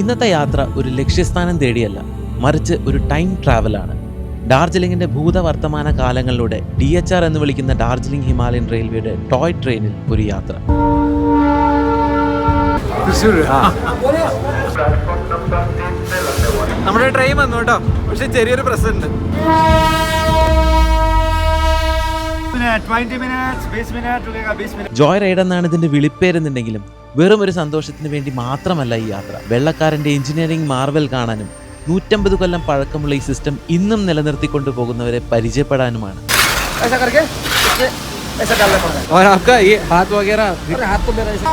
ഇന്നത്തെ യാത്ര ഒരു ലക്ഷ്യസ്ഥാനം തേടിയല്ല മറിച്ച് ഒരു ടൈം ട്രാവലാണ്. ഡാർജിലിംഗിന്റെ ഭൂതവർത്തമാന കാലങ്ങളിലൂടെ ഡി എച്ച് ആർ എന്ന് വിളിക്കുന്ന ഡാർജിലിംഗ് ഹിമാലയൻ റെയിൽവേയുടെ ടോയ് ട്രെയിനിൽ ഒരു യാത്ര. നമ്മുടെ ട്രെയിൻ വന്നു കേട്ടോ. പക്ഷെ ചെറിയൊരു പ്രശ്നമുണ്ട്. ജോയ് റൈഡ് എന്നാണ് ഇതിന്റെ വിളിപ്പേരെന്നുണ്ടെങ്കിലും വെറും ഒരു സന്തോഷത്തിന് വേണ്ടി മാത്രമല്ല ഈ യാത്ര വെള്ളക്കാരന്റെ എഞ്ചിനീയറിംഗ് മാർവൽ കാണാനും നൂറ്റമ്പത് കൊല്ലം പഴക്കമുള്ള ഈ സിസ്റ്റം ഇന്നും നിലനിർത്തിക്കൊണ്ടു പോകുന്നവരെ പരിചയപ്പെടാനുമാണ് ऐसा करके इससे ऐसा डालना पड़ता है और आपका ये हाथ वगैरह अरे हाथ तो मेरा ऐसे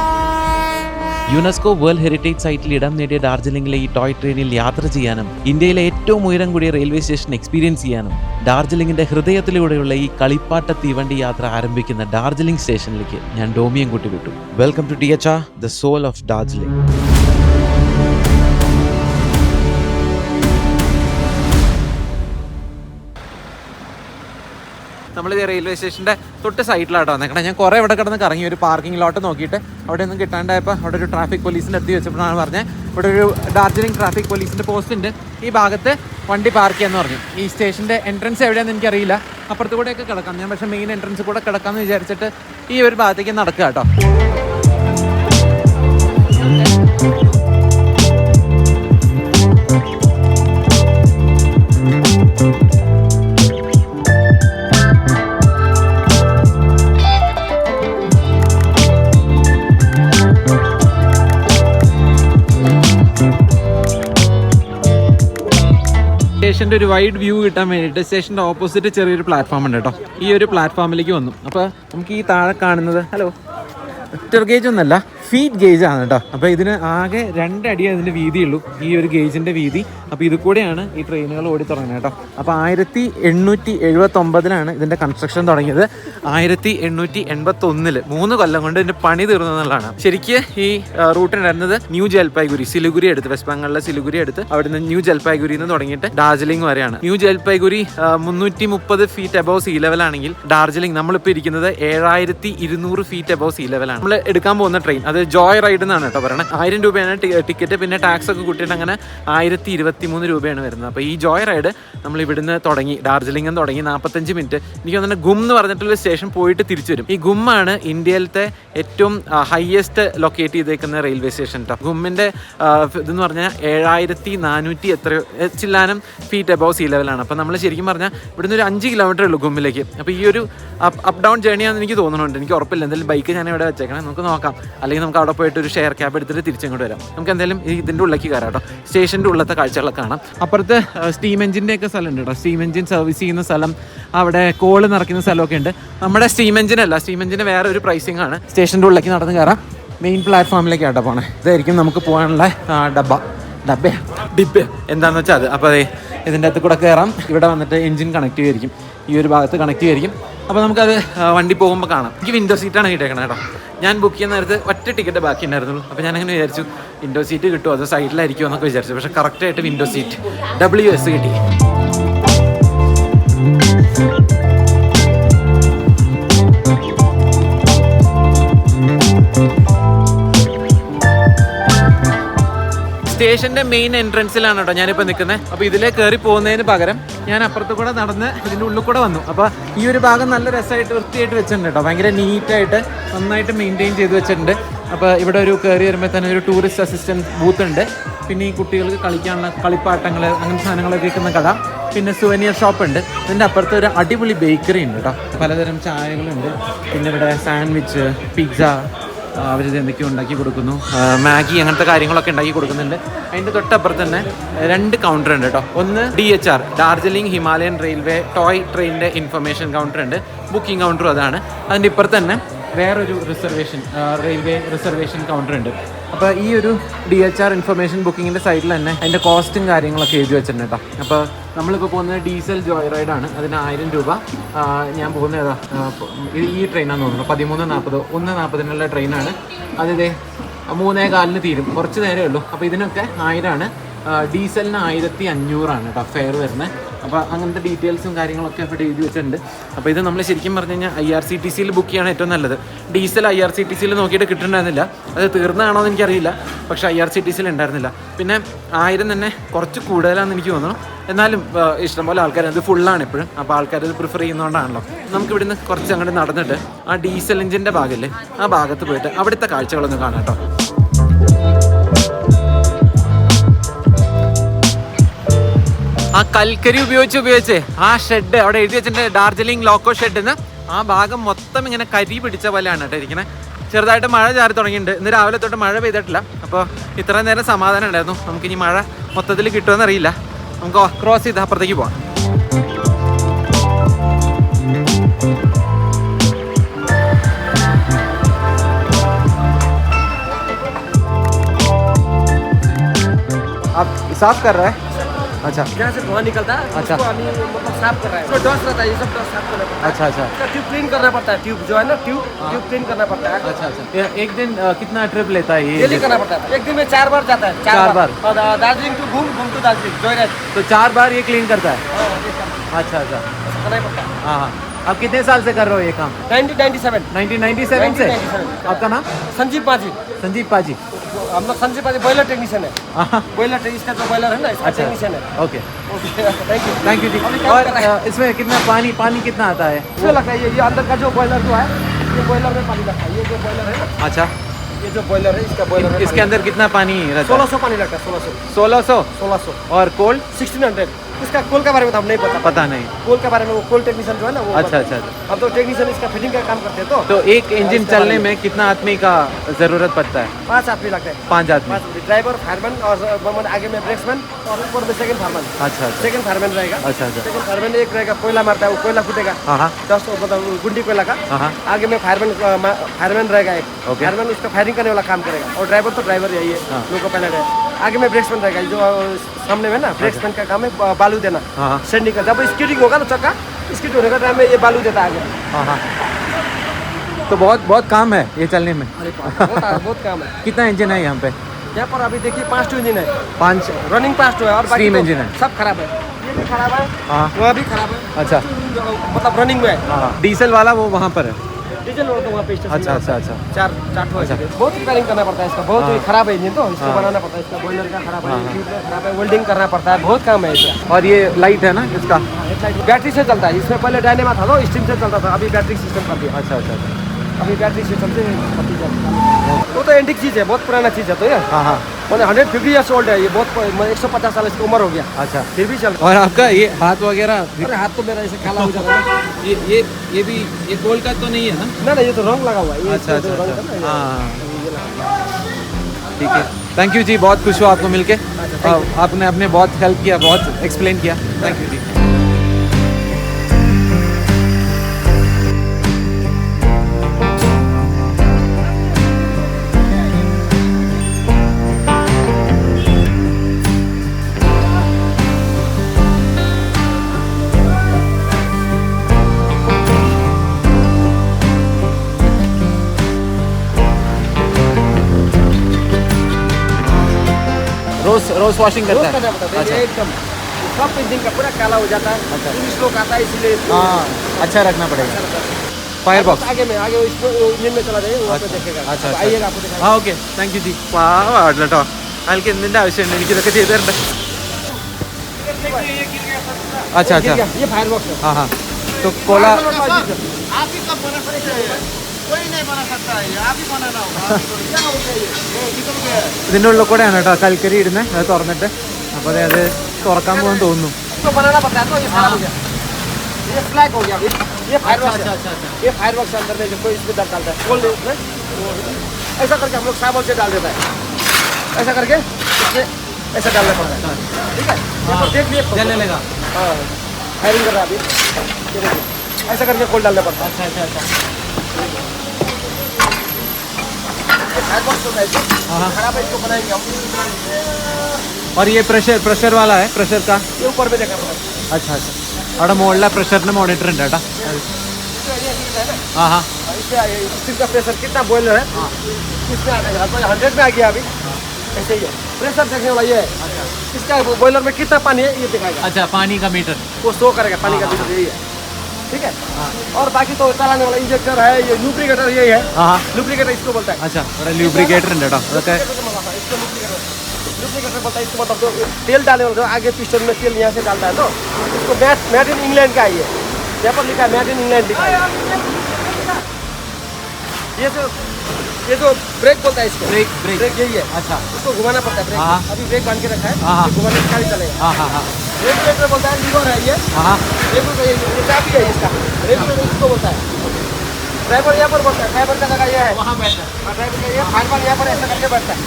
യുനെസ്കോ വേൾഡ് ഹെറിറ്റേജ് സൈറ്റിൽ ഇടം നേടിയ ഡാർജിലിംഗിലെ ഈ ടോയ് ട്രെയിനിൽ യാത്ര ചെയ്യാനും ഇന്ത്യയിലെ ഏറ്റവും ഉയരം കൂടിയ റെയിൽവേ സ്റ്റേഷൻ എക്സ്പീരിയൻസ് ചെയ്യാനും ഡാർജിലിംഗിന്റെ ഹൃദയത്തിലൂടെയുള്ള ഈ കളിപ്പാട്ട തീവണ്ടി യാത്ര ആരംഭിക്കുന്ന ഡാർജിലിംഗ് സ്റ്റേഷനിലേക്ക് ഞാൻ ഡോമിയം കൂട്ടി വിട്ടു. Welcome to T H the soul of Darjeeling. നമ്മൾ റെയിൽവേ സ്റ്റേഷന്റെ തൊട്ട് സൈഡിലാട്ടോ വന്നേക്കണേ. ഞാൻ കുറേ ഇവിടെ കിടന്ന് കറങ്ങി ഒരു പാർക്കിംഗ് ലോട്ട് നോക്കിയിട്ട് അവിടെ ഒന്നും കിട്ടാണ്ടായപ്പോൾ അവിടെ ഒരു ട്രാഫിക് പോലീസിന്റെ അടുത്ത് വെച്ചപ്പോഴാണ് പറഞ്ഞത് ഇവിടെ ഒരു ഡാർജിലിംഗ് ട്രാഫിക് പോലീസിന്റെ പോസ്റ്റ് ഉണ്ട്. ഈ ഭാഗത്ത് വണ്ടി പാർക്ക് ചെയ്യാന്ന് പറഞ്ഞു. ഈ സ്റ്റേഷന്റെ എൻട്രൻസ് എവിടെയാണെന്ന് എനിക്കറിയില്ല. അപ്പുറത്ത് കൂടെയൊക്കെ കിടക്കാം. ഞാൻ പക്ഷേ മെയിൻ എൻട്രൻസ് കൂടെ കിടക്കാമെന്ന് വിചാരിച്ചിട്ട് ഈ ഒരു ഭാഗത്തേക്ക് നടക്കുക കേട്ടോ സ്റ്റേഷന്റെ ഒരു വൈഡ് വ്യൂ കിട്ടാൻ വേണ്ടിയിട്ട് സ്റ്റേഷന്റെ ഓപ്പോസിറ്റ് ചെറിയൊരു പ്ലാറ്റ്ഫോം ഉണ്ട് കേട്ടോ. ഈ ഒരു പ്ലാറ്റ്ഫോമിലേക്ക് വന്നു. അപ്പോൾ നമുക്ക് ഈ താഴെ കാണുന്നത് ഹലോ മീറ്റർ ഗേജ് ഒന്നല്ല ഫീറ്റ് ഗേജ് ആണ് കേട്ടോ അപ്പോൾ ഇതിന് ആകെ രണ്ടടി അതിന്റെ വീതിയുള്ളൂ. ഈ ഒരു ഗേജിന്റെ വീതി. അപ്പോൾ ഇത് കൂടെയാണ് ഈ ട്രെയിനുകൾ ഓടി തുടങ്ങുന്നത് കേട്ടോ അപ്പോൾ ആയിരത്തി എണ്ണൂറ്റി എഴുപത്തൊമ്പതിലാണ് ഇതിന്റെ കൺസ്ട്രക്ഷൻ തുടങ്ങിയത്. ആയിരത്തി എണ്ണൂറ്റി എൺപത്തൊന്നിൽ മൂന്ന് കൊല്ലം കൊണ്ട് ഇതിന്റെ പണി തീർന്നു എന്നുള്ളതാണ്. ശരിക്ക് ഈ റൂട്ട് ഉണ്ടായിരുന്നത് ന്യൂ ജൽപായ്ഗുരി സിലിഗുരി എടുത്ത് വെസ്റ്റ് ബംഗാളിലെ സിലിഗുരി എടുത്ത് അവിടെ നിന്ന് ന്യൂ ജൽപായ്ഗുരിയിൽ നിന്ന് തുടങ്ങിയിട്ട് ഡാർജിലിംഗ് വരെയാണ്. ന്യൂ ജൽപായ്ഗുരി മുന്നൂറ്റി മുപ്പത് ഫീറ്റ് അബവ് സീ ലെവൽ ആണെങ്കിൽ ഡാർജിലിംഗ് നമ്മളിപ്പോൾ ഇരിക്കുന്നത് ഏഴായിരത്തി ഇരുന്നൂറ് ഫീറ്റ് അബവ് സീ ലെവലാണ് നമ്മൾ എടുക്കാൻ പോകുന്ന ട്രെയിൻ അത് ജോയ് റൈഡ് എന്നാണ് കേട്ടോ പറയുന്നത് ആയിരം രൂപയാണ് ടിക്കറ്റ് പിന്നെ ടാക്സ് ഒക്കെ കൂട്ടിയിട്ട് അങ്ങനെ ആയിരത്തി ഇരുപത്തി മൂന്ന് രൂപയാണ് വരുന്നത്. അപ്പോൾ ഈ ജോയ് റൈഡ് നമ്മൾ ഇവിടുന്ന് തുടങ്ങി ഡാർജിലിംഗിൽ തുടങ്ങി നാൽപ്പത്തഞ്ച് മിനിറ്റ്. എനിക്ക് തോന്നുന്നു ഗും എന്ന് പറഞ്ഞിട്ടുള്ള സ്റ്റേഷൻ പോയിട്ട് തിരിച്ചു വരും. ഈ ഗുമ്മാണ് ഇന്ത്യയിലത്തെ ഏറ്റവും ഹയസ്റ്റ് ലൊക്കേറ്റ് ചെയ്തേക്കുന്ന റെയിൽവേ സ്റ്റേഷൻ കേട്ടോ ഗുമ്മിന്റെ ഇതെന്ന് പറഞ്ഞാൽ ഏഴായിരത്തി നാനൂറ്റി എത്ര ചില്ലാനം ഫീറ്റ് അബവ് സീ ലെവലാണ് അപ്പോൾ നമ്മൾ ശരിക്കും പറഞ്ഞാൽ ഇവിടുന്ന് ഒരു അഞ്ച് കിലോമീറ്റർ ഉള്ളൂ ഗുമ്മിലേക്ക്. അപ്പോൾ ഈ ഒരു അപ്പ് ഡൗൺ ജേണിയാണെന്ന് എനിക്ക് തോന്നുന്നുണ്ട്. എനിക്ക് ഉറപ്പില്ല. എന്തായാലും ബൈക്ക് ഞാൻ ഇവിടെ വെച്ചേക്കണം നമുക്ക് നോക്കാം. അല്ലെങ്കിൽ നമുക്ക് അവിടെ പോയിട്ട് ഒരു ഷെയർ ക്യാബ് എടുത്തിട്ട് തിരിച്ചങ്ങോട്ട് വരാം. നമുക്ക് എന്തായാലും ഇതിന്റെ ഉള്ളിലേക്ക് കയറാം കേട്ടോ. സ്റ്റേഷന്റെ ഉള്ളത്തെ കാഴ്ചകളൊക്കെ കാണാം. അപ്പുറത്ത് സ്റ്റീം എഞ്ചിന്റെ ഒക്കെ സ്ഥലം ഉണ്ട് കേട്ടോ. സ്റ്റീം എഞ്ചിൻ സർവീസ് ചെയ്യുന്ന സ്ഥലം അവിടെ കോൾ നിറയ്ക്കുന്ന സ്ഥലമൊക്കെ ഉണ്ട്. നമ്മുടെ സ്റ്റീം എഞ്ചിൻ അല്ല സ്റ്റീം എഞ്ചിന് വേറെ ഒരു പ്രൈസിംഗ് ആണ്. സ്റ്റേഷന്റെ ഉള്ളിലേക്ക് നടന്ന് കയറാം. മെയിൻ പ്ലാറ്റ്ഫോമിലേക്ക് ആട്ടോ പോണേ. ഇതായിരിക്കും നമുക്ക് പോകാനുള്ള ഡബ്ബ. ഡബ്ബ ഡിബ്ബ. എന്താണെന്ന് വെച്ചാൽ അത്. അപ്പോൾ അതെ ഇതിന്റെ അകത്ത് കൂടെ കയറാം. ഇവിടെ വന്നിട്ട് എഞ്ചിൻ കണക്ട് ചെയ്തിരിക്കും. ഈ ഒരു ഭാഗത്ത് കണക്ട് ചെയ്തിരിക്കും. അപ്പോൾ നമുക്കത് വണ്ടി പോകുമ്പോൾ കാണാം. എനിക്ക് വിൻഡോ സീറ്റാണ് കിട്ടിയേക്കണത് കേട്ടോ. ഞാൻ ബുക്ക് ചെയ്യുന്ന നേരത്ത് ഒറ്റ ടിക്കറ്റ് ബാക്കി ഉണ്ടായിരുന്നുള്ളൂ. അപ്പോൾ ഞാൻ അങ്ങനെ വിചാരിച്ചു വിൻഡോ സീറ്റ് കിട്ടുമോ അതോ സൈഡിലായിരിക്കുമോ എന്നൊക്കെ വിചാരിച്ചു. പക്ഷേ കറക്റ്റായിട്ട് വിൻഡോ സീറ്റ് ഡബ്ല്യു എസ് കിട്ടി. സ്റ്റേഷന്റെ മെയിൻ എൻട്രൻസിലാണ് കേട്ടോ ഞാനിപ്പോൾ നിൽക്കുന്നത് അപ്പോൾ ഇതിലേ കയറി പോകുന്നതിന് പകരം ഞാൻ അപ്പുറത്ത് കൂടെ നടന്ന് ഇതിന്റെ ഉള്ളിൽ കൂടെ വന്നു. അപ്പോൾ ഈ ഒരു ഭാഗം നല്ല രസമായിട്ട് വൃത്തിയായിട്ട് വെച്ചിട്ടുണ്ട് കേട്ടോ. ഭയങ്കര നീറ്റായിട്ട് നന്നായിട്ട് മെയിന്റെയിൻ ചെയ്ത് വെച്ചിട്ടുണ്ട്. അപ്പോൾ ഇവിടെ ഒരു കയറി വരുമ്പോൾ തന്നെ ഒരു ടൂറിസ്റ്റ് അസിസ്റ്റന്റ് ബൂത്ത് ഉണ്ട്. പിന്നെ ഈ കുട്ടികൾക്ക് കളിക്കാനുള്ള കളിപ്പാട്ടങ്ങൾ അങ്ങനത്തെ സാധനങ്ങളൊക്കെ കിട്ടുന്ന കട പിന്നെ സുവനിയർ ഷോപ്പ് ഉണ്ട്. ഇതിന്റെ അപ്പുറത്ത് ഒരു അടിപൊളി ബേക്കറി ഉണ്ട് കേട്ടോ. പലതരം ചായകളുണ്ട്. പിന്നെ ഇവിടെ സാൻഡ്വിച്ച് പിസ്സ അവരിത് എന്തൊക്കെയോ ഉണ്ടാക്കി കൊടുക്കുന്നു. മാഗി അങ്ങനത്തെ കാര്യങ്ങളൊക്കെ ഉണ്ടാക്കി കൊടുക്കുന്നുണ്ട്. അതിന്റെ തൊട്ടപ്പുറത്ത് തന്നെ രണ്ട് കൗണ്ടർ ഉണ്ട് കേട്ടോ. ഒന്ന് D H R Darjeeling Himalayan railway toy ട്രെയിനിന്റെ ഇൻഫർമേഷൻ കൗണ്ടർ ഉണ്ട്. ബുക്കിംഗ് കൗണ്ടറും അതാണ്. അതിന്റെ ഇപ്പുറത്ത് തന്നെ വേറൊരു റിസർവേഷൻ റെയിൽവേ റിസർവേഷൻ കൗണ്ടർ ഉണ്ട്. അപ്പോൾ ഈ ഒരു ഡി എച്ച് ആർ ഇൻഫർമേഷൻ ബുക്കിങ്ങിന്റെ സൈഡിൽ തന്നെ അതിന്റെ കോസ്റ്റും കാര്യങ്ങളൊക്കെ എഴുതി വെച്ചിട്ടുണ്ട് കേട്ടോ. അപ്പോൾ നമ്മളിപ്പോൾ പോകുന്നത് ഡീസൽ ജോയ് റൈഡാണ്. അതിന് ആയിരം രൂപ. ഞാൻ പോകുന്ന ഏതാ? ഈ ട്രെയിനാണെന്ന് തോന്നുന്നു. പതിമൂന്ന് നാൽപ്പത് ഒന്ന് നാൽപ്പതിനുള്ള ട്രെയിനാണ് അതിതേ മൂന്നേ കാലിന് തീരും. കുറച്ച് നേരമേ ഉള്ളൂ. അപ്പോൾ ഇതിനൊക്കെ ആയിരമാണ് ഡീസലിന് ആയിരത്തി അഞ്ഞൂറാണ് കേട്ടോ. ഫെയർ വരുന്നത്. അപ്പോൾ അങ്ങനത്തെ ഡീറ്റെയിൽസും കാര്യങ്ങളൊക്കെ അവിടെ എഴുതി വെച്ചിട്ടുണ്ട്. അപ്പോൾ ഇത് നമ്മൾ ശരിക്കും പറഞ്ഞു കഴിഞ്ഞാൽ ഐ ആർ സി ടി സിയിൽ ബുക്ക് ചെയ്യാണ് ഏറ്റവും നല്ലത്. Diesel I R C T സിയിൽ നോക്കിയിട്ട് കിട്ടുന്നുണ്ടായിരുന്നില്ല. അത് തീർന്നതാണോ എന്ന് എനിക്കറിയില്ല. പക്ഷേ ഐ ആർ സി ടി സിയിൽ ഉണ്ടായിരുന്നില്ല. പിന്നെ ആയിരം തന്നെ കുറച്ച് കൂടുതലാണെന്ന് എനിക്ക് തോന്നുന്നു. എന്നാലും ഇഷ്ടംപോലെ ആൾക്കാർ അത് ഫുള്ളാണ് എപ്പോഴും അപ്പോൾ ആൾക്കാർ അത് പ്രിഫർ ചെയ്യുന്നതുകൊണ്ടാണല്ലോ നമുക്ക് ഇവിടുന്ന് കുറച്ച് അങ്ങോട്ട് നടന്നിട്ട് ആ ഡീസൽ എഞ്ചിന്റെ ഭാഗമല്ലേ ആ ഭാഗത്ത് പോയിട്ട് അവിടുത്തെ കാഴ്ചകളൊന്ന് കാണാം കേട്ടോ. ആ കൽക്കരി ഉപയോഗിച്ച് ഉപയോഗിച്ച് ആ ഷെഡ് അവിടെ എഴുതി വെച്ചിട്ടുണ്ട് ഡാർജിലിംഗ് ലോക്കോ ഷെഡിന്ന് ആ ഭാഗം മൊത്തം ഇങ്ങനെ കരി പിടിച്ച പോലെയാണ് കേട്ടോ ഇരിക്കണേ ചെറുതായിട്ട് മഴ ചാറി തുടങ്ങിയിട്ടുണ്ട് ഇന്ന് രാവിലെ തൊട്ട് മഴ പെയ്തിട്ടില്ല അപ്പോൾ ഇത്രയും നേരം സമാധാനം ഉണ്ടായിരുന്നു നമുക്കിനി മഴ മൊത്തത്തിൽ കിട്ടുമെന്ന് അറിയില്ല നമുക്ക് ക്രോസ് ചെയ്ത് അപ്പുറത്തേക്ക് പോവാം आप साफ कर रहा है अच्छा। जहाँ से धुआँ निकलता है अच्छा। मतलब साफ़ कर रहा है। डस्ट रहता है ये सब डस्ट साफ़ करना पड़ता है। अच्छा अच्छा। ट्यूब क्लीन करना पड़ता है ट्यूब जो है ना ट्यूब ट्यूब क्लीन करना पड़ता है। अच्छा अच्छा। एक दिन कितना ट्रिप लेता है ये? डेली करना पड़ता है। एक दिन में चार बार जाता है चार बार। दार्जिलिंग टू घूम घूम टू दार्जिलिंग जोयराइड तो चार बार ये क्लीन करता है? हाँ, अच्छा अच्छा। करना पड़ता है। हाँ हाँ। आप कितने साल से कर रहे हो ये काम? 1997 1997 से? 1997 आपका नाम? संजीव पाजी। संजीव पाजी। हम लोग संजय पाजी बॉयलर टेक्नीशियन है हाँ बॉयलर इसका जो बॉयलर है ना इसका। टेक्नीशियन है okay thank you thank you ji और इसमें कितना पानी पानी कितना आता है? इसमें लगता है ये अंदर का जो बॉयलर जो है ये बॉयलर में पानी लगता है। ये जो बॉयलर है ना अच्छा। ये जो बॉयलर है इसका बॉयलर इसके अंदर कितना पानी रहता सोलह है सौ पानी लगता है सोलह सौ। सोलह सौ? सोलह सौ। और कोल्ड? Sixteen hundred. इसका कोल के बारे में तो हम नहीं पता। पता नहीं। कोल के बारे में वो कोल टेक्नीशियन जो है ना वो अच्छा अच्छा। हम तो टेक्नीशियन इसका फिटिंग का काम करते हैं तो। तो एक इंजन चलने में। कितना आदमी का ज़रूरत पड़ता है? पाँच आदमी लगता है। पाँच आदमी। ड्राइवर फायरमैन और आगे में ब्रेक्समैन। सेकंड अच्छा अच्छा। सेकंड फायरमैन रहेगा। अच्छा अच्छा। सेकंड फायरमैन एक रहेगा कोयला मारता है वो कोयला फूटेगा। हाँ दस मतलब गुंडी कोयला का। हाँ आगे में फायरमैन फायरमैन रहेगा एक। फायरमैन उसका फायरिंग करने वाला काम करेगा। और ड्राइवर तो ड्राइवर यही है। लोको पायलट आगे में ब्रेक्समैन रहेगा जो सामने में ना ब्रेक्समैन का काम है बालू देना। का जब स्कीटिंग होगा ना चक्का स्कीट होने का टाइम में ये बालू देता आगे। तो बहुत बहुत काम है ये चलने में। अरे बहुत बहुत काम है। कितना इंजन है यहाँ पे? यहाँ पर अभी देखिए पाँच टू इंजन है। पाँच रनिंग पाँच टू है और बाकी Steam तो है। सब खराब है। ये भी खराब है हाँ। वहाँ भी खराब है। अच्छा। मतलब रनिंग में है। हाँ डीजल वाला वो वहाँ पर है। डीजल वाला तो वहाँ पे अच्छा अच्छा अच्छा। चार चार ऐसे बहुत रिपेयरिंग करना पड़ता है इसका। बहुत हाँ। खराब है इंजन तो। इसको हाँ। बनाना पड़ता है इसका बॉयलर का खराब है हाँ, हाँ। खराब है वेल्डिंग करना पड़ता है। बहुत काम है इसका और ये लाइट है ना इसका? बैटरी से चलता है। इसमें पहले डायनेमा था तो स्टीम से चलता था। अभी बैटरी सिस्टम कर दिया। अच्छा अच्छा अच्छा। अभी बैटरी सिस्टम से है। वो तो एंटिक चीज़ है बहुत पुराना चीज़ है तो ये। हाँ हाँ। मैंने हंड्रेड फिफ्टी ईयर्स ओल्ड है ये बहुत एक सौ पचास साल इसकी उम्र हो गया। अच्छा। फिर भी चल। और आपका ये हाथ वगैरह अरे हाथ तो मेरा ऐसे काला हो जाता है ये ये ये भी ये गोल का तो नहीं है ना? ना ना ये तो रंग लगा हुआ है अच्छा अच्छा जो रंग अच्छा। है। ठीक है। थैंक यू जी बहुत खुश हुआ आपको मिलके। और आपने अपने बहुत हेल्प किया बहुत एक्सप्लेन किया। Thank you ji. रोज रोज वॉशिंग रोज करता करना है पड़ता है अच्छा ये एकदम सब पेंटिंग का पूरा काला हो जाता है अच्छा। टूरिस्ट लोग आता है इसलिए हाँ अच्छा रखना पड़ेगा फायर बॉक्स आगे में आगे इसको इंजन में चला जाइए वहाँ पे अच्छा देखेगा अच्छा अब आइएगा आपको दिखाएगा ആ ഓക്കെ താങ്ക് യു ജി പാവാടില്ല കേട്ടോ അയാൾക്ക് എന്തിൻ്റെ ആവശ്യമുണ്ട് എനിക്ക് ഇതൊക്കെ ചെയ്തു തരണ്ടേ अच्छा गिर अच्छा गया, ये फायर बॉक्स है हाँ हाँ तो कोला आप ही कब बना सकते हैं कोई नहीं बना सकता है आप ही बनाना होगा क्या हो गया ये? ये निकल गया है। ഇതിൻ്റെ ഉള്ളിൽ കൂടെയാണ് കേട്ടോ കൽക്കരി ഇടുന്നത് അത് തുറന്നിട്ട് അപ്പോൾ അതെ അത് തുറക്കാൻ പോകാൻ തോന്നുന്നു इसको बनाना पड़ता है तो ये खराब हो गया ये फ्लैग हो गया अभी ये फायर बॉक्स है ये फायर बॉक्स अंदर में जो कोई इसमें दर डालता है खोल दे उसमें वो- ऐसा करके हम लोग साबुन से डाल देता है ऐसा करके इसमें ऐसा डालना पड़ता है ठीक है यहाँ पर देख लिए जलने लगा हाँ फायरिंग कर रहा है अभी ये देखिए ऐसा करके खोल डालना पड़ता है अच्छा अच्छा अच्छा और ये प्रेशर प्रेशर वाला है? प्रेशर का? ये ऊपर पे देखा अच्छा अच्छा। अड़ा मोडला प्रेशर ने मॉनिटर है डाटा हाँ हाँ।, हाँ का प्रेशर कितना बोल है? हाँ। हंड्रेड में आ गया अभी। हाँ। ऐसे ही है। प्रेशर देखने वाला ये है। अच्छा। इसका बॉयलर में कितना पानी है ये दिखाएगा। अच्छा पानी का मीटर वो शो करेगा पानी का मीटर यही है। ठीक है? और बाकी तो चलाने वाला इंजेक्टर है ये लुब्रिकेटर यही है। हाँ लुब्रिकेटर इसको तो बोलता है। अच्छा लुब्रिकेटर डाटा लुब्रिकेटर बोलता है तेल डालने वाला आगे पिस्टन में तेल यहाँ से डालता है तो इसको मैच मैट इन इंग्लैंड का ये। यहाँ पर लिखा है मैट इन इंग्लैंड लिखा है। ये तो ये जो ब्रेक बोलता है इसको। ब्रेक ब्रेक ब्रेक यही है। अच्छा। उसको घुमाना पड़ता है ब्रेक हाँ, हाँ। अभी ब्रेक बाँध के रखा है। हाँ, घुमाने हाँ गाड़ी चलेगा रेगुलेटर बोलता है लीवर है ये। रेगुलेटर चाबी है इसका। रेगुलेटर इसको बोलता है। ड्राइवर यहाँ पर बोलता है। ड्राइवर का जगह यह है। वहाँ बैठता है। ड्राइवर का ये यहाँ पर ऐसा करके बैठता है।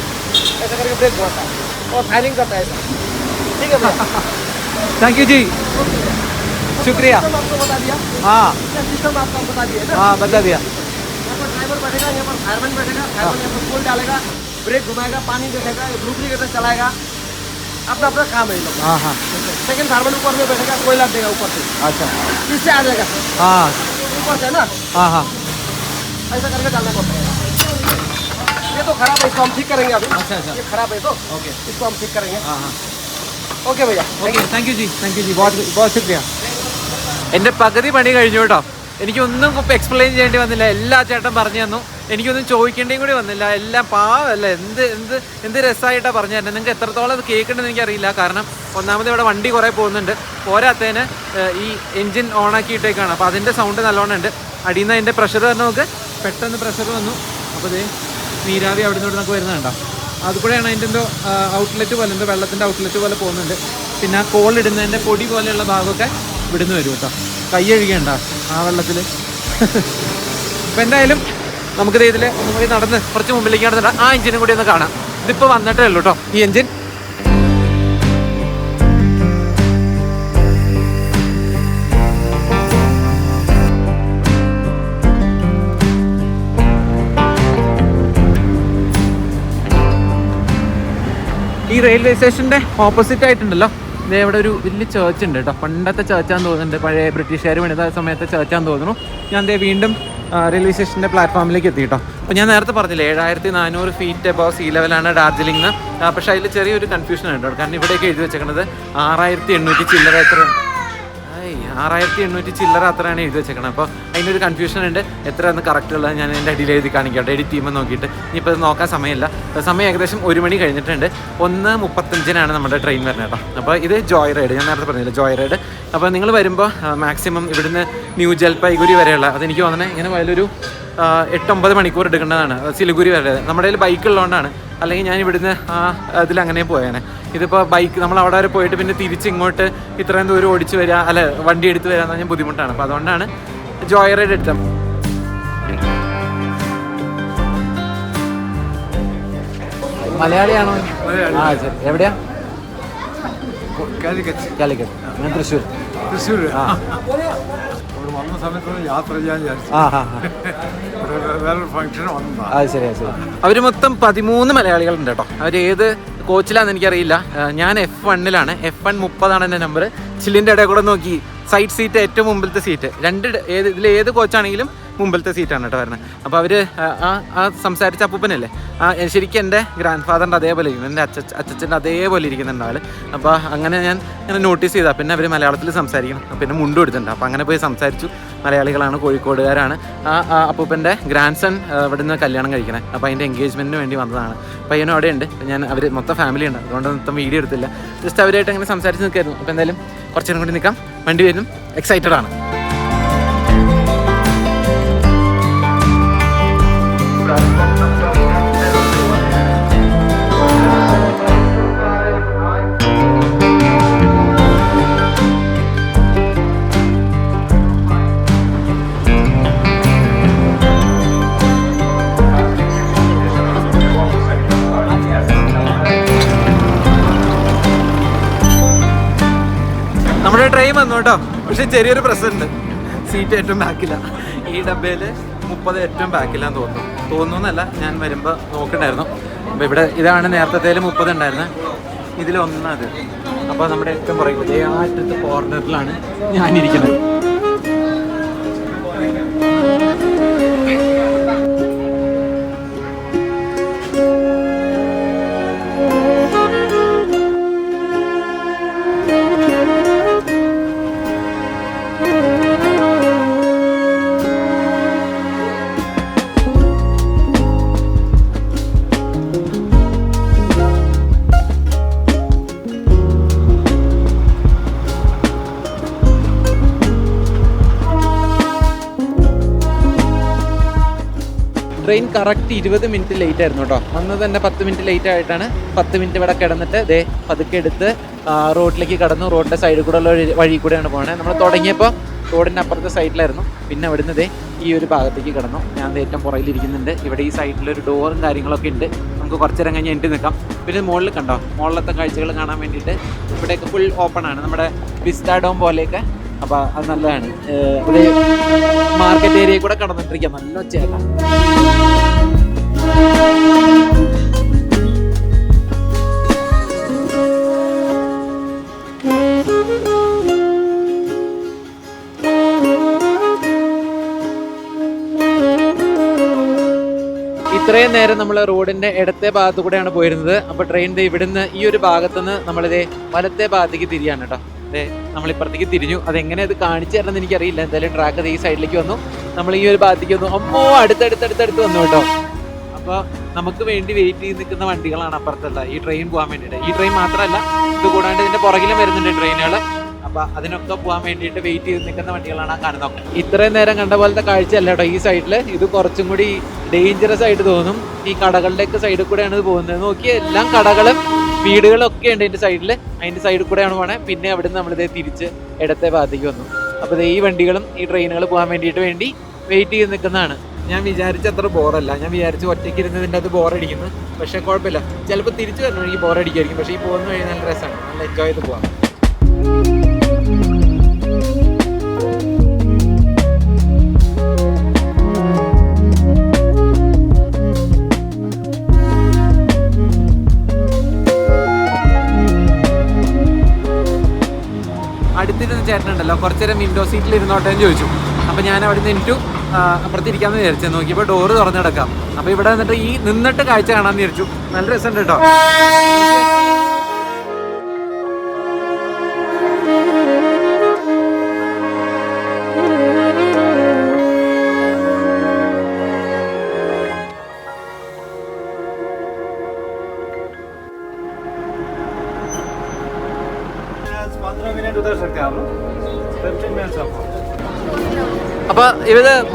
ऐसा करके ब्रेक घुमाता है। और फायरिंग करता है ऐसा। ठीक है भैया थैंक यू जी। शुक्रिया। आपको बता दिया। हाँ। सिस्टम आपको बता दिया हाँ बता दिया। ड्राइवर बैठेगा यहाँ पर फायरमैन बैठेगा फायरमैन यहाँ पर फूल डालेगा ब्रेक घुमाएगा पानी देखेगा लुब्रिकेटर चलाएगा अपना अपना काम है ये लोग हाँ हाँ सेकंड फायरमैन ऊपर में बैठेगा कोयला देगा ऊपर से अच्छा इससे आ जाएगा हाँ ऊपर से ना हाँ हाँ ऐसा करके डालना पड़ता है ये तो खराब है इसको हम ठीक करेंगे अभी अच्छा अच्छा ये खराब है तो ഓക്കെ इसको हम ठीक करेंगे हाँ हाँ ओके भैया okay thank you G thank you G boat boat ശുക്രിയ എൻ്റെ പകുതി പണി കഴിഞ്ഞു കേട്ടോ എനിക്കൊന്നും എക്സ്പ്ലെയിൻ ചെയ്യേണ്ടി വന്നില്ല. എല്ലാ ചേട്ടൻ പറഞ്ഞു തന്നു. എനിക്കൊന്നും ചോദിക്കേണ്ടിയും കൂടി വന്നില്ല. എല്ലാം പാവല്ല? എന്ത് എന്ത് എന്ത് രസമായിട്ടാണ് പറഞ്ഞു തരുന്നത് നിങ്ങൾക്ക് എത്രത്തോളം അത് കേൾക്കേണ്ടത് എനിക്കറിയില്ല. കാരണം ഒന്നാമത് ഇവിടെ വണ്ടി കുറേ പോകുന്നുണ്ട്. പോരാത്തതിന് ഏഹ്, ഈ എൻജിൻ ഓണാക്കിയിട്ടേക്കാണ് അപ്പോൾ അതിന്റെ സൗണ്ട് നല്ലോണം ഉണ്ട്. അടിയിൽ നിന്ന് അതിന്റെ പ്രഷർ തന്നെ നമുക്ക് പെട്ടെന്ന് പ്രഷർ വന്നു. അപ്പോൾ ഇത് നീരാവി അവിടെ നിന്ന് നമുക്ക് വരുന്നുണ്ടോ അതുകൂടെയാണ് അതിന്റെ എന്തോ ഔട്ട്ലെറ്റ് പോലെ എന്തോ വെള്ളത്തിന്റെ ഔട്ട്ലെറ്റ് പോലെ പോകുന്നുണ്ട്. പിന്നെ ആ കോളിടുന്നതിന്റെ പൊടി പോലെയുള്ള ഭാഗമൊക്കെ ഇവിടുന്ന് വരും കേട്ടോ. കൈ കഴുകണ്ട ആ വെള്ളത്തിൽ ഇപ്പം എന്തായാലും നമുക്കിത് ഇതിൽ നമുക്ക് നടന്ന് കുറച്ച് മുമ്പിലേക്ക് നടന്നിട്ട് ആ എഞ്ചിനും കൂടി ഒന്ന് കാണാം. ഇതിപ്പോൾ വന്നിട്ടേ ഉള്ളൂ കേട്ടോ ഈ എഞ്ചിൻ. ഈ റെയിൽവേ സ്റ്റേഷന്റെ ഓപ്പോസിറ്റ് ആയിട്ടുണ്ടല്ലോ. ദേ ഇവിടെ ഒരു വലിയ ചേർച്ച് ഉണ്ട് കേട്ടോ പണ്ടത്തെ ചേർച്ചാന്ന് തോന്നുന്നുണ്ട്. പഴയ ബ്രിട്ടീഷുകാർ പണിത സമയത്തെ ചേർച്ചാന്ന് തോന്നുന്നു. ഞാൻ ദേ വീണ്ടും റെയിൽവേ സ്റ്റേഷന്റെ പ്ലാറ്റ്ഫോമിലേക്ക് എത്തി കേട്ടോ അപ്പോൾ ഞാൻ നേരത്തെ പറഞ്ഞില്ലേ ഏഴായിരത്തി നാനൂറ് ഫീറ്റ് അബവ് സീ ലെവലാണ് ഡാർജിലിംഗ് പക്ഷേ അതിൽ ചെറിയൊരു കൺഫ്യൂഷൻ ഉണ്ട് കാരണം ഇവിടെയൊക്കെ എഴുതി വെച്ചേക്കുന്നത് ആറായിരത്തി എണ്ണൂറ്റി ചില്ലറ എത്ര ആറായിരത്തി എണ്ണൂറ്റി ചില്ലറ അത്രയാണ് എഴുതി വെച്ചേക്കണം. അപ്പോൾ അതിന്റെ ഒരു കൺഫ്യൂഷൻ ഉണ്ട് എത്രയാണ് കറക്റ്റ് ഉള്ളത് ഞാൻ എന്റെ അടിയിൽ എഴുതി കാണിക്കട്ടെ. എഡിറ്റ് ചെയ്യുമ്പോൾ നോക്കിയിട്ട്. ഇനിയിപ്പോൾ ഇത് നോക്കാൻ സമയമില്ല. സമയം ഏകദേശം ഒരു മണി കഴിഞ്ഞിട്ടുണ്ട്. ഒന്ന് മുപ്പത്തഞ്ചിനാണ് നമ്മുടെ ട്രെയിൻ വരുന്നത് കേട്ടോ. അപ്പോൾ ഇത് ജോയ് റൈഡ് ഞാൻ നേരത്തെ പറഞ്ഞില്ല ജോയ് റൈഡ് അപ്പോൾ നിങ്ങൾ വരുമ്പോൾ മാക്സിമം ഇവിടുന്ന് ന്യൂ ജൽപൈഗുരി വരെയുള്ള അതെനിക്ക് തോന്നണേ ഇങ്ങനെ വലിയൊരു എട്ടൊമ്പത് മണിക്കൂർ എടുക്കേണ്ടതാണ്. സിലിഗുരി വരെ. നമ്മുടെ കയ്യിൽ ബൈക്ക് ഉള്ളതുകൊണ്ടാണ് അല്ലെങ്കിൽ ഞാൻ ഇവിടുന്ന് ആ അതിലങ്ങനെ പോയേനെ. ഇതിപ്പോൾ ബൈക്ക് നമ്മൾ അവിടെ വരെ പോയിട്ട് പിന്നെ തിരിച്ച് ഇങ്ങോട്ട് ഇത്രയും ദൂരം ഓടിച്ച് വരിക അല്ല വണ്ടി എടുത്ത് വരാൻ പറഞ്ഞാൽ ബുദ്ധിമുട്ടാണ്. അപ്പോൾ അതുകൊണ്ടാണ് ജോയ് റൈഡ് എടുത്തത്. മലയാളിയാണോ? ആ ശരി. എവിടെയാ? കാലിക്കറ്റ്. ഞാൻ തൃശ്ശൂർ. തൃശ്ശൂർ ആ. വന്ന സമയത്ത് യാത്ര ചെയ്യാൻ വിചാരിച്ചു. ആ അവർ മൊത്തം പതിമൂന്ന് മലയാളികളുണ്ട് കേട്ടോ. അവർ ഏത് കോച്ചിലാന്ന് എനിക്കറിയില്ല. ഞാൻ എഫ് വണ്ണിലാണ് എഫ് വൺ മുപ്പതാണ് എന്റെ നമ്പർ ചില്ലിന്റെ ഇടയിൽ കൂടെ നോക്കി. സൈഡ് സീറ്റ് ഏറ്റവും മുമ്പിലത്തെ സീറ്റ് രണ്ട് ഏത് ഇതിൽ ഏത് കോച്ചാണെങ്കിലും മുമ്പിലത്തെ സീറ്റാണ് കേട്ടോ വരുന്നത്. അപ്പോൾ അവർ ആ ആ സംസാരിച്ച അപ്പൂപ്പനല്ലേ? ആ ശരിക്കും എന്റെ ഗ്രാൻഡ് ഫാദറിന്റെ അതേപോലെ ഇരിക്കുന്നു എന്റെ അച്ഛ അച്ഛന്റെ അതേപോലെ ഇരിക്കുന്നുണ്ട് ആൾ അപ്പോൾ അങ്ങനെ ഞാൻ ഇങ്ങനെ നോട്ടീസ് ചെയ്താൽ പിന്നെ അവർ മലയാളത്തിൽ സംസാരിക്കണം. പിന്നെ മുണ്ടും എടുത്തിട്ടുണ്ട് അപ്പോൾ അങ്ങനെ പോയി സംസാരിച്ചു. മലയാളികളാണ് കോഴിക്കോടുകാരാണ്. ആ അപ്പൂപ്പന്റെ ഗ്രാൻഡ് സൺ നിന്ന് കല്യാണം കഴിക്കണേ. അപ്പോൾ അതിന്റെ എൻഗേജ്മെന്റിന് വേണ്ടി വന്നതാണ്. പയ്യനും അവിടെ ഉണ്ട് ഞാൻ അവർ മൊത്തം ഫാമിലി ഉണ്ട്. അതുകൊണ്ട് മൊത്തം വീഡിയോ എടുത്തില്ല. ജസ്റ്റ് അവരായിട്ട് അങ്ങനെ സംസാരിച്ച് നിൽക്കായിരുന്നു. അപ്പോൾ എന്തായാലും കുറച്ചു നേരം കൂടി നിൽക്കാം. വണ്ടി വരും. എക്സൈറ്റഡ് ആണ്. നമ്മുടെ ട്രെയിൻ വന്നു കേട്ടോ. പക്ഷെ ചെറിയൊരു പ്രശ്നമുണ്ട്. സീറ്റ് ഏറ്റവും ബാക്കില്ല ഈ ഡബയിൽ മുപ്പത് ഏറ്റവും ബാക്കില്ലാന്ന് തോന്നുന്നു. തോന്നുന്നല്ല ഞാൻ വരുമ്പോൾ നോക്കണ്ടായിരുന്നു. അപ്പോൾ ഇവിടെ ഇതാണ് നേരത്തെ മുപ്പത് ഉണ്ടായിരുന്നത് ഇതിലൊന്നത്. അപ്പോൾ നമ്മുടെ ഏറ്റവും ഇതേ ആറ്റത്തെ കോർണറിലാണ് ഞാനിരിക്കുന്നത്. ട്രെയിൻ കറക്റ്റ് ഇരുപത് മിനിറ്റ് ലേറ്റ് ആയിരുന്നു കേട്ടോ. വന്നത് തന്നെ പത്ത് മിനിറ്റ് ലേറ്റ് ആയിട്ടാണ്. പത്ത് മിനിറ്റ് ഇവിടെ കിടന്നിട്ട് ദേ പതുക്കെ എടുത്ത് റോഡിലേക്ക് കടന്നു. റോഡിന്റെ സൈഡിൽ കൂടെ ഉള്ള വഴി കൂടെയാണ് പോകുന്നത് നമ്മൾ തുടങ്ങിയപ്പോൾ റോഡിന്റെ അപ്പുറത്തെ സൈഡിലായിരുന്നു പിന്നെ അവിടുന്ന് ദേ ഈ ഒരു ഭാഗത്തേക്ക് കിടന്നു. ഞാൻ ഏറ്റവും പുറകിലിരിക്കുന്നുണ്ട് ഇവിടെ ഈ സൈഡിൽ ഒരു ഡോറും കാര്യങ്ങളൊക്കെ ഉണ്ട്. നമുക്ക് കുറച്ച് നേരം കഴിഞ്ഞ് എനിക്ക് നിൽക്കാം. പിന്നെ മുകളിൽ കണ്ടോ? മുകളിലത്തെ കാഴ്ചകൾ കാണാൻ വേണ്ടിയിട്ട് ഇവിടെയൊക്കെ ഫുൾ ഓപ്പൺ ആണ്. നമ്മുടെ വിസ്റ്റാഡോം പോലെയൊക്കെ. അപ്പോൾ അത് നല്ലതാണ്. ഏരിയയിൽ കൂടെ കടന്നിട്ടിരിക്കാം. നല്ല ഒച്ചയാക്കാം ഇത്രയും നേരം നമ്മൾ റോഡിന്റെ ഇടത്തെ ഭാഗത്തു കൂടെയാണ് പോയിരുന്നത്. അപ്പൊ ട്രെയിനിന്റെ ഇവിടുന്ന് ഈ ഒരു ഭാഗത്തുനിന്ന് നമ്മളിതേ വലത്തെ ഭാഗത്തേക്ക് തിരിയാണ് കേട്ടോ. നമ്മൾ ഇപ്പുറത്തേക്ക് തിരിഞ്ഞു. അതെങ്ങനെ അത് കാണിച്ചു തരണമെന്ന് എനിക്കറിയില്ല. എന്തായാലും ട്രാക്ക് ഈ സൈഡിലേക്ക് വന്നു. നമ്മൾ ഈ ഒരു ഭാഗത്തേക്ക് വന്നു. അമ്മോ അടുത്തടുത്തടുത്തടുത്ത് വന്നു കേട്ടോ. അപ്പോൾ നമുക്ക് വേണ്ടി വെയിറ്റ് ചെയ്ത് നിൽക്കുന്ന വണ്ടികളാണ് അപ്പുറത്തുള്ള. ഈ ട്രെയിൻ പോകാൻ വേണ്ടിയിട്ട്. ഈ ട്രെയിൻ മാത്രമല്ല ഇത് കൂടാണ്ട് ഇതിന്റെ പുറകിലും വരുന്നുണ്ട് ട്രെയിനുകൾ അപ്പൊ അതിനൊക്കെ പോകാൻ വേണ്ടിയിട്ട് വെയിറ്റ് ചെയ്ത് നിൽക്കുന്ന വണ്ടികളാണ് ആ കാണുന്നത്. ഇത്രയും നേരം കണ്ട പോലത്തെ കാഴ്ചയല്ല കേട്ടോ ഈ സൈഡിൽ ഇത് കുറച്ചും കൂടി ഡേഞ്ചറസ് ആയിട്ട് തോന്നും. ഈ കടകളുടെയൊക്കെ സൈഡിൽ കൂടെയാണ് ഇത് പോകുന്നത്. നോക്കി എല്ലാം കടകളും വീടുകളും ഒക്കെ ഉണ്ട് അതിന്റെ സൈഡിൽ അതിന്റെ സൈഡിൽ കൂടെയാണ് പോണേ. പിന്നെ അവിടെ നിന്ന് നമ്മളിതേ തിരിച്ച് ഇടത്തെ ഭാഗത്തേക്ക് വന്നു. അപ്പോൾ ഈ വണ്ടികളും ഈ ട്രെയിനുകൾ പോകാൻ വേണ്ടിയിട്ട് വേണ്ടി വെയിറ്റ് ചെയ്ത് നിൽക്കുന്നതാണ് ഞാൻ വിചാരിച്ച അത്ര ബോറല്ല ഞാൻ വിചാരിച്ച് ഒറ്റയ്ക്ക് ഇരുന്നതിന്റെ അത് ബോറടിക്കുന്നു പക്ഷേ കുഴപ്പമില്ല. ചിലപ്പോൾ തിരിച്ചു വരണമെങ്കിൽ ബോറടിക്കായിരിക്കും പക്ഷേ ഈ പോകുന്ന വഴി നല്ല രസമാണ്. നല്ല എൻജോയ് ചെയ്ത് പോവാം. അടുത്തിരുന്ന ചേട്ടനുണ്ടല്ലോ. കുറച്ച് നേരം വിൻഡോ സീറ്റിൽ ഇരുന്നോട്ടെ എന്ന് ചോദിച്ചു. അപ്പോൾ ഞാൻ അവിടെ നിന്ന് എനിക്കു അപ്പുറത്തിരിക്കാമെന്ന് വിചാരിച്ചു. നോക്കിയപ്പോൾ ഡോറ് തുറന്നു കിടക്കാം അപ്പോൾ ഇവിടെ നിന്നിട്ട് ഈ നിന്നിട്ട് കാഴ്ച കാണാമെന്ന് വിചാരിച്ചു. നല്ല രസമുണ്ട് കേട്ടോ.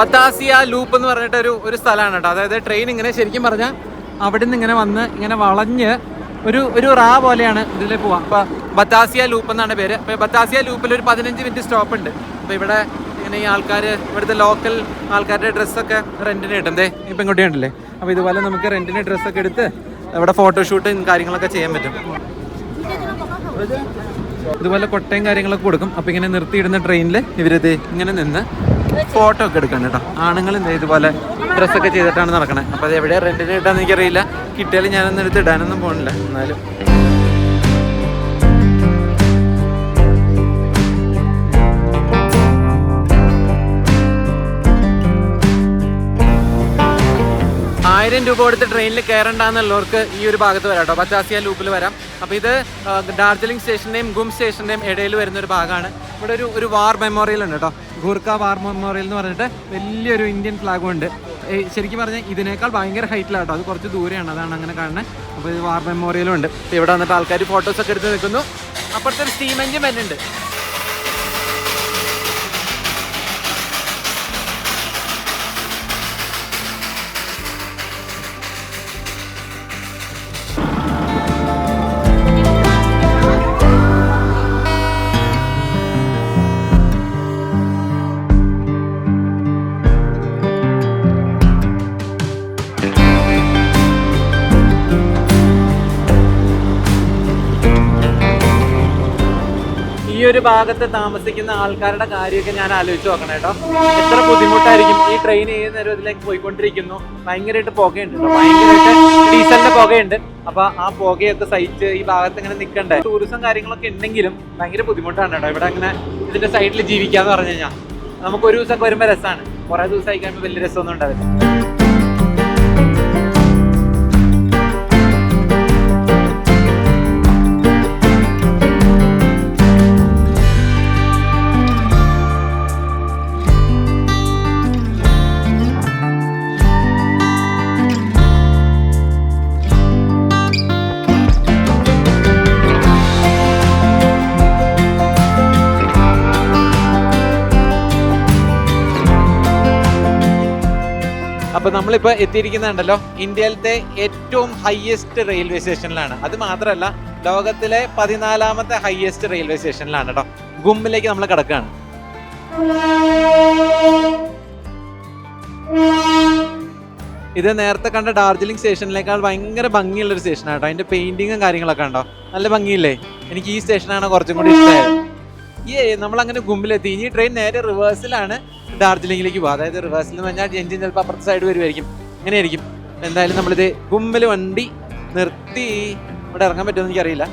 ബത്താസിയ ലൂപ്പ് എന്ന് പറഞ്ഞിട്ട് ഒരു ഒരു സ്ഥലമാണ് കേട്ടോ. അതായത് ട്രെയിൻ ഇങ്ങനെ ശരിക്കും പറഞ്ഞാൽ അവിടെ നിന്ന് ഇങ്ങനെ വന്ന് ഇങ്ങനെ വളഞ്ഞ് ഒരു ഒരു റാ പോലെയാണ് ഇതിൽ പോവാ. അപ്പൊ ബത്താസിയ ലൂപ്പ് എന്നാണ് പേര്. അപ്പൊ ബത്താസിയ ലൂപ്പിൽ ഒരു പതിനഞ്ച് മിനിറ്റ് സ്റ്റോപ്പ് ഉണ്ട്. അപ്പൊ ഇവിടെ ഇങ്ങനെ ഈ ആൾക്കാർ ഇവിടുത്തെ ലോക്കൽ ആൾക്കാരുടെ ഡ്രസ്സൊക്കെ റെന്റിന് കിട്ടും. ദേ ഇപ്പം ഇങ്ങോട്ടേ ഉണ്ടല്ലേ അപ്പൊ ഇതുപോലെ നമുക്ക് റെന്റിന് ഡ്രസ്സൊക്കെ എടുത്ത് ഇവിടെ ഫോട്ടോഷൂട്ടും കാര്യങ്ങളൊക്കെ ചെയ്യാൻ പറ്റും. ഇതുപോലെ കൊട്ടയും കാര്യങ്ങളൊക്കെ കൊടുക്കും. അപ്പൊ ഇങ്ങനെ നിർത്തിയിടുന്ന ട്രെയിനിൽ ഇവരിത് ഇങ്ങനെ നിന്ന് ഫോട്ടോ ഒക്കെ എടുക്കണം കേട്ടോ. ആണുങ്ങൾ എന്താ ഇതുപോലെ ഡ്രസ്സൊക്കെ ചെയ്തിട്ടാണ് നടക്കണേ. അപ്പൊ അത് എവിടെ റെന്റിന് കിട്ടാന്ന് എനിക്കറിയില്ല. കിട്ടിയാലും ഞാനൊന്നും എടുത്ത് ഇടാനൊന്നും പോകണില്ല എന്നാലും. ആയിരം രൂപ കൊടുത്ത് ട്രെയിനിൽ കയറണ്ടെന്നുള്ളവർക്ക് ഈ ഒരു ഭാഗത്ത് വരാം കേട്ടോ. പച്ചാസിയ ലൂപ്പിൽ വരാം. അപ്പോൾ ഇത് ഡാർജിലിംഗ് സ്റ്റേഷന്റെയും ഗും സ്റ്റേഷന്റെയും ഇടയിൽ വരുന്ന ഒരു ഭാഗമാണ്. ഇവിടെ ഒരു ഒരു വാർ മെമ്മോറിയൽ ഉണ്ട് കേട്ടോ. ഗൂർക്ക വാർ മെമ്മോറിയൽ എന്ന് പറഞ്ഞിട്ട് വലിയൊരു ഇന്ത്യൻ ഫ്ലാഗും ഉണ്ട്. ശരിക്കും പറഞ്ഞാൽ ഇതിനേക്കാൾ ഭയങ്കര ഹൈറ്റിലാണ് കേട്ടോ. അത് കുറച്ച് ദൂരെയാണ് അതാണ് അങ്ങനെ കാണുന്നത് അപ്പോൾ ഇത് വാർ മെമ്മോറിയലും ഉണ്ട്. ഇവിടെ വന്നിട്ട് ആൾക്കാർ ഫോട്ടോസൊക്കെ എടുത്ത് നിൽക്കുന്നു. അപ്പുറത്തൊരു ഒരു വരുന്നുണ്ട്. ഒരു ഭാഗത്ത് താമസിക്കുന്ന ആൾക്കാരുടെ കാര്യമൊക്കെ ഞാൻ ആലോചിച്ച് നോക്കണം കേട്ടോ. എത്ര ബുദ്ധിമുട്ടായിരിക്കും ഈ ട്രെയിൻ ഏത് നേരം ഇതിലേക്ക് പോയിക്കൊണ്ടിരിക്കുന്നു. ഭയങ്കരമായിട്ട് പുകയുണ്ട് ഭയങ്കരമായിട്ട് ഡീസലിന്റെ പുകയുണ്ട്. അപ്പൊ ആ പുകയൊക്കെ സഹിച്ച് ഈ ഭാഗത്ത് ഇങ്ങനെ നിൽക്കണ്ടേ ടൂറിസം കാര്യങ്ങളൊക്കെ ഉണ്ടെങ്കിലും ഭയങ്കര ബുദ്ധിമുട്ടാണ് കേട്ടോ. ഇവിടെ അങ്ങനെ ഇതിന്റെ സൈഡിൽ ജീവിക്കാന്ന് പറഞ്ഞു കഴിഞ്ഞാൽ നമുക്ക് ഒരു ദിവസം വരുമ്പോൾ രസമാണ് കുറെ ദിവസം കഴിയുമ്പോൾ വലിയ രസമൊന്നും ഉണ്ടാവില്ല. അപ്പൊ നമ്മളിപ്പോ എത്തിയിരിക്കുന്നുണ്ടല്ലോ ഇന്ത്യയിലത്തെ ഏറ്റവും ഹയസ്റ്റ് റെയിൽവേ സ്റ്റേഷനിലാണ് അത് മാത്രമല്ല ലോകത്തിലെ പതിനാലാമത്തെ ഹയസ്റ്റ് റെയിൽവേ സ്റ്റേഷനിലാണ് കേട്ടോ ഗുമ്മിലേക്ക് നമ്മൾ കിടക്കുകയാണ് ഇത് നേരത്തെ കണ്ട ഡാർജിലിംഗ് സ്റ്റേഷനിലേക്കാൾ ഭയങ്കര ഭംഗിയുള്ള ഒരു സ്റ്റേഷനാണ് കേട്ടോ അതിന്റെ പെയിന്റിങ്ങും കാര്യങ്ങളൊക്കെ ഉണ്ടോ? നല്ല ഭംഗിയില്ലേ? എനിക്ക് ഈ സ്റ്റേഷനാണ് കുറച്ചും കൂടി ഇഷ്ടമായത്. ഈ നമ്മൾ അങ്ങനെ ഗുമ്പിലെത്തി. ഇനി ട്രെയിൻ നേരെ റിവേഴ്സിലാണ് ഡാർജിലിംഗിലേക്ക് പോകുക അതായത് റിവേഴ്സിൽ എന്ന് പറഞ്ഞാൽ എഞ്ചിൻ ചിലപ്പോൾ അപ്പുറത്തെ സൈഡ് വരുമായിരിക്കും അങ്ങനെയായിരിക്കും എന്തായാലും നമ്മളിത് ഗുമ്പിൽ വണ്ടി നിർത്തി ഇവിടെ ഇറങ്ങാൻ പറ്റുമെന്ന് എനിക്കറിയില്ല.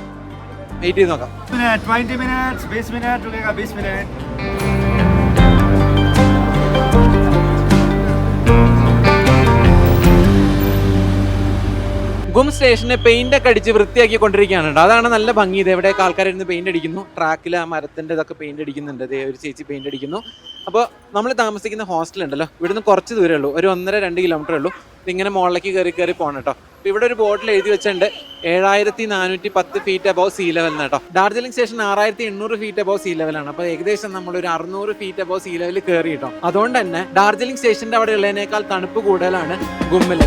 വെയിറ്റ് ചെയ്ത് നോക്കാം. ഗും സ്റ്റേഷന് പെയിന്റ് ഒക്കെ അടിച്ച് വൃത്തിയാക്കി കൊണ്ടിരിക്കുകയാണ് അതാണ് നല്ല ഭംഗി. ഇത് എവിടെയൊക്കെ ആൾക്കാരിരുന്ന് പെയിന്റ് അടിക്കുന്നു? ട്രാക്കിൽ ആ മരത്തിന്റെ ഇതൊക്കെ പെയിന്റ് അടിക്കുന്നുണ്ട്. ദേ ഒരു ചേച്ചി പെയിന്റ് അടിക്കുന്നു. അപ്പോൾ നമ്മൾ താമസിക്കുന്ന ഹോസ്റ്റൽ ഉണ്ടല്ലോ. ഇവിടുന്ന് കുറച്ച് ദൂരമേ ഉള്ളൂ. ഒരു ഒന്നര രണ്ട് കിലോമീറ്റർ ഉള്ളൂ. ഇതിങ്ങനെ മുകളിലേക്ക് കയറി കയറി പോകണം കേട്ടോ. അപ്പോൾ ഇവിടെ ഒരു ബോട്ടിൽ എഴുതി വെച്ചിട്ടുണ്ട് ഏഴായിരത്തി നാനൂറ്റി പത്ത് ഫീറ്റ് അബവ് സീ ലെവൽ കേട്ടോ. ഡാർജിലിംഗ് സ്റ്റേഷൻ ആറായിരത്തി എണ്ണൂറ് ഫീറ്റ് അബവ് സീ ലെവലാണ് അപ്പോൾ ഏകദേശം നമ്മൾ ഒരു അറുന്നൂറ് ഫീറ്റ് അബവ് സീ ലെവലിൽ കയറി കേട്ടോ. അതുകൊണ്ട് തന്നെ ഡാർജിലിംഗ് സ്റ്റേഷന്റെ അവിടെ ഉള്ളതിനേക്കാൾ തണുപ്പ് കൂടുതലാണ് ഗുമ്മിൽ.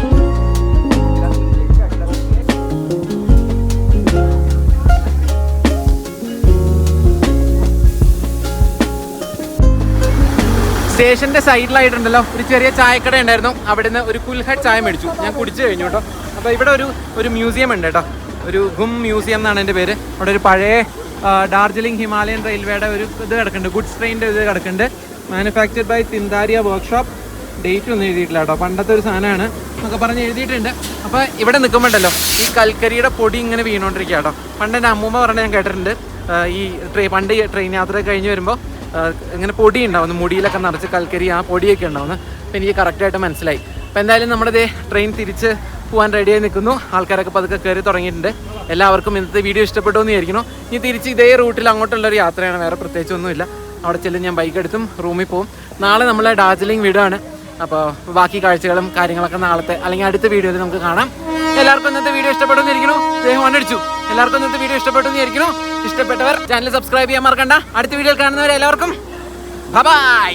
സ്റ്റേഷന്റെ സൈഡിലായിട്ടുണ്ടല്ലോ ഒരു ചെറിയ ചായക്കട ഉണ്ടായിരുന്നു. അവിടുന്ന് ഒരു കുൽഹട്ട് ചായ മേടിച്ചു. ഞാൻ കുടിച്ചു കഴിഞ്ഞു കേട്ടോ. അപ്പോൾ ഇവിടെ ഒരു ഒരു മ്യൂസിയം ഉണ്ട് കേട്ടോ. ഒരു ഗും മ്യൂസിയം എന്നാണ് എന്റെ പേര്. അവിടെ ഒരു പഴയ ഡാർജിലിംഗ് ഹിമാലയൻ റെയിൽവേയുടെ ഒരു ഇത് കിടക്കുന്നുണ്ട്. ഗുഡ്സ് ട്രെയിനിന്റെ ഇത് കിടക്കുന്നുണ്ട്. Manufactured by Tindharia workshop date ഒന്നും എഴുതിയിട്ടില്ല കേട്ടോ. പണ്ടത്തെ ഒരു സാധനമാണ് എന്നൊക്കെ പറഞ്ഞ് എഴുതിയിട്ടുണ്ട്. അപ്പോൾ ഇവിടെ നിൽക്കുമ്പോണ്ടല്ലോ ഈ കൽക്കരിയുടെ പൊടി ഇങ്ങനെ വീണുകൊണ്ടിരിക്കുക കേട്ടോ. പണ്ട് എന്റെ അമ്മൂമ്മ പറഞ്ഞ ഞാൻ കേട്ടിട്ടുണ്ട്. ഈ ട്രെയിൻ പണ്ട് ട്രെയിൻ യാത്ര കഴിഞ്ഞ് വരുമ്പോൾ ഇങ്ങനെ പൊടി ഉണ്ടാവുന്നു. മുടിയിലൊക്കെ നിറച്ച് കൽക്കരി ആ പൊടിയൊക്കെ ഉണ്ടാവുന്നു. അപ്പം എനിക്ക് കറക്റ്റായിട്ട് മനസ്സിലായി. അപ്പം എന്തായാലും നമ്മുടെ ദേ ട്രെയിൻ തിരിച്ച് പോകാൻ റെഡിയായി നിൽക്കുന്നു. ആൾക്കാരൊക്കെ പതുക്കെ കയറി തുടങ്ങിയിട്ടുണ്ട്. എല്ലാവർക്കും ഇന്നത്തെ വീഡിയോ ഇഷ്ടപ്പെട്ടു എന്ന് വിചാരിക്കുന്നു. ഇനി തിരിച്ച് ഇതേ റൂട്ടിൽ അങ്ങോട്ടുള്ളൊരു യാത്രയാണ്. വേറെ പ്രത്യേകിച്ചൊന്നുമില്ല അവിടെ ചെല്ലും ഞാൻ ബൈക്ക് എടുത്തും റൂമിൽ പോകും നാളെ നമ്മളെ ഡാർജിലിംഗ് വീടാണ്. അപ്പോൾ ബാക്കി കാഴ്ചകളും കാര്യങ്ങളൊക്കെ നാളത്തെ അല്ലെങ്കിൽ അടുത്ത വീഡിയോയിൽ നമുക്ക് കാണാം. എല്ലാവർക്കും ഇന്നത്തെ വീഡിയോ ഇഷ്ടപ്പെടുമെന്നിരിക്കുന്നു ദേഹം അടിച്ചു. എല്ലാവർക്കും ഇന്നത്തെ വീഡിയോ ഇഷ്ടപ്പെട്ടു വിചാരിക്കുന്നു. ഇഷ്ടപ്പെട്ടവർ ചാനൽ സബ്സ്ക്രൈബ് ചെയ്യാൻ മറക്കണ്ട. അടുത്ത വീഡിയോയിൽ കാണുന്നവരെ എല്ലാവർക്കും ബൈ